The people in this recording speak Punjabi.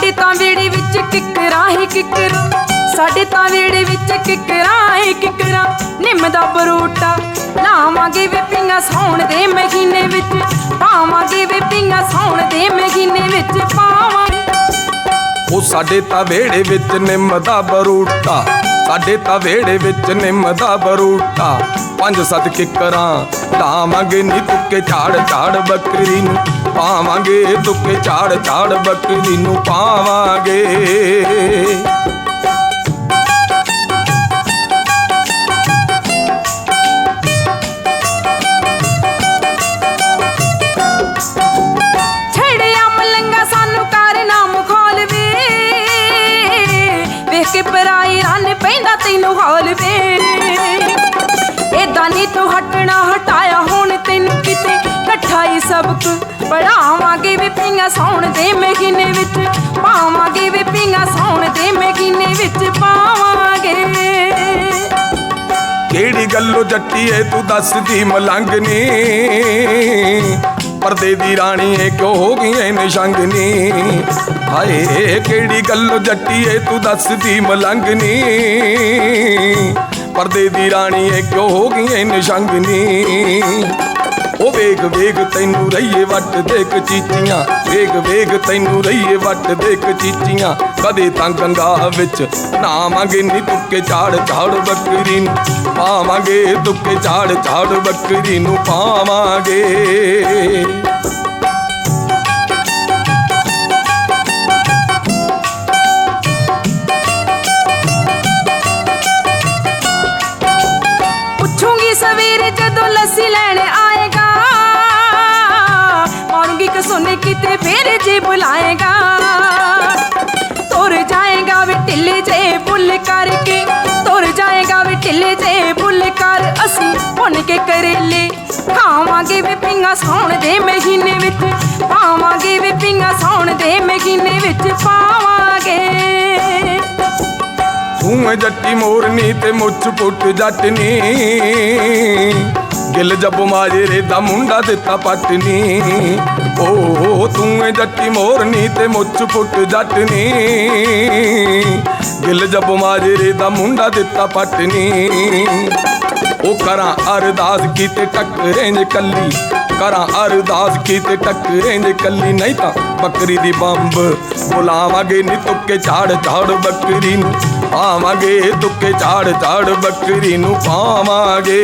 ਤਾਂ ਵੇੜੇ ਵਿੱਚ ਕਿਕਰਾਂ, ਹੀ ਕਿਕਰਾਂ। ਸਾਡੇ ਤਾਂ ਵੇੜੇ ਵਿੱਚ ਕਿਕਰਾਂ, ਹੀ ਕਿਕਰਾਂ। ਨਿੰਮ ਦਾ ਬਰੂਟਾ ਲਾਵਾਂਗੇ ਵੇ ਸੌਣ ਦੇ ਮਹੀਨੇ ਵਿੱਚ। ਪਾਵਾਂਗੇ ਵੇ ਸੌਣ ਦੇ ਮਹੀਨੇ ਵਿੱਚ, ਪਾਵਾਂਗੇ। ਉਹ ਸਾਡੇ ਤਾਂ ਵੇੜੇ ਵਿੱਚ ਨਿੰਮ ਦਾ ਬਰੂਟਾ ਸਾਡੇ ਤਾਂ ਵਿਹੜੇ ਵਿੱਚ ਨਿੰਮ ਦਾ ਬਰੂਟਾ। ਪੰਜ ਸੱਤ ਕਿੱਕਰਾਂ, ਲਾਵਾਂਗੇ ਨੀ ਤੁੱਕੇ ਝਾੜ ਝਾੜ ਬੱਕਰੀ ਨੂੰ। ਪਾਵਾਂਗੇ ਤੁੱਕੇ ਝਾੜ ਝਾੜ ਬੱਕਰੀ ਨੂੰ, ਪਾਵਾਂਗੇ। ਕੇ ਪਰਾਈ ਰਨ ਪੈਂਦਾ ਤੈਨੂੰ ਹਾਲ ਵੇ। ਏਦਾਂ ਨਹੀਂ ਤੂੰ ਹਟਣਾ ਹਟਾਇਆ ਹੁਣ ਤੈਨੂੰ ਕਿਤੇ ਇਕੱਠਾ ਸਬਕ। ਪੜਾਵਾਂਗੇ ਵੇ ਪਿੰਗਾ ਸੌਣ ਦੇ ਮਹੀਨੇ ਵਿੱਚ। ਪਾਵਾਂਗੇ ਵੇ ਪਿੰਗਾ ਸੌਣ ਦੇ ਮਹੀਨੇ ਵਿੱਚ ਪਾਵਾਂਗੇ। ਕਿਹੜੀ ਗੱਲੋਂ ਜੱਟੀਏ ਤੂੰ ਦੱਸਦੀ ਮਲੰਗਨੀ ਪਰਦੇ ਦੀ ਰਾਣੀ ਏ, ਕਿਉਂ ਹੋ ਗਈ ਐ ਨਿਸ਼ੰਗਨੀ ਹਾਏ, ਕਿਹੜੀ ਗੱਲੋਂ ਜੱਟੀਏ, ਤੂੰ ਦੱਸਦੀ ਮਲੰਗਨੀ। ਪਰਦੇ ਦੀ ਰਾਣੀ ਏ, ਕਿਉਂ ਹੋ ਗਈ ਐ ਨਿਸ਼ੰਗਨੀ। ਉਹ ਵੇਗ ਵੇਖ ਤੈਨੂੰ ਰਹੀਏ ਵੱਟ ਦੇਖ ਚੀਚੀਆਂ ਵੇਗ ਵੇਗ ਤੈਨੂੰ ਰਹੀਏ ਵੱਟ ਦੇਖ ਚੀਚੀਆਂ ਕਦੇ ਤਾਂ ਗੰਗਾ ਵਿੱਚ ਨਾਵਾਂਗੇ ਨੀ ਤੁੱਕੇ ਝਾੜ ਝਾੜ ਬੱਕਰੀ ਨੂੰ। ਪਾਵਾਂਗੇ, ਤੁੱਕੇ ਝਾੜ ਝਾੜ ਬੱਕਰੀ ਨੂੰ ਪਾਵਾਂਗੇ। ਪੁੱਛੂੰਗੀ ਸਵੇਰੇ ਜਦੋਂ ਲੱਸੀ ਲੈਣ ਆਏਗਾ ਮਾਰੂੰਗੀ ਕਸੋਨੇ ਕਿਤੇ ਫੇਰ ਜੇ ਬੁਲਾਏਗਾ ਤੁਰ ਜਾਏਗਾ ਵੇ ਢਿੱਲੇ ਜੇ ਬੁੱਲ ਕਰਕੇ, ਤੁਰ ਜਾਏਗਾ ਵੇ ਢਿੱਲੇ ਜੇ ਬੁੱਲ ਕਰ, ਅਸੀਂ ਭੁੰਨ ਕੇ ਕਰੇਲੇ ਖਾਵਾਂਗੇ ਵੇ ਪਿੰਗਾ ਸੌਣ ਦੇ ਮਹੀਨੇ ਵਿੱਚ, ਪਾਵਾਂਗੇ ਵੇ ਪਿੰਗਾ ਸੌਣ ਦੇ ਮਹੀਨੇ ਵਿੱਚ ਪਾਵਾਂਗੇ ਤੂੰ ਏ ਜੱਟੀ ਮੋਰਨੀ ਤੇ ਮੁੱਛ ਪੁੱਟ ਜੱਟਨੀ। ਗਿੱਲ ਜੱਬ ਮਾਜਰੇ ਦਾ ਮੁੰਡਾ ਦਿੱਤਾ ਪਟਨੀ। ਓ ਤੂੰ ਏ ਜੱਟੀ ਮੋਰਨੀ ਤੇ ਮੁੱਛ ਪੁੱਟ ਜੱਟਨੀ। ਗਿੱਲ ਜੱਬ ਮਾਜਰੇ ਦਾ ਮੁੰਡਾ ਦਿੱਤਾ ਪਟਨੀ। ਉਹ ਕਰਾਂ ਅਰਦਾਸ ਕੀਤੇ ਟੱਕਰੇ ਨੇ ਕੱਲੀ। ਕਰਾਂ ਅਰਦਾਸ ਕੀਤੇ ਟੱਕਰੇ ਨੇ ਕੱਲੀ ਨਹੀਂ ਤਾਂ ਬੱਕਰੀ ਦੀ ਬੰਬ। ਬੁਲਾਵਾਂਗੇ ਨੀ ਤੁੱਕੇ ਝਾੜ ਝਾੜ ਬੱਕਰੀ ਨੂੰ। ਪਾਵਾਂਗੇ ਤੁੱਕੇ ਝਾੜ ਝਾੜ ਬੱਕਰੀ ਨੂੰ ਪਾਵਾਂਗੇ।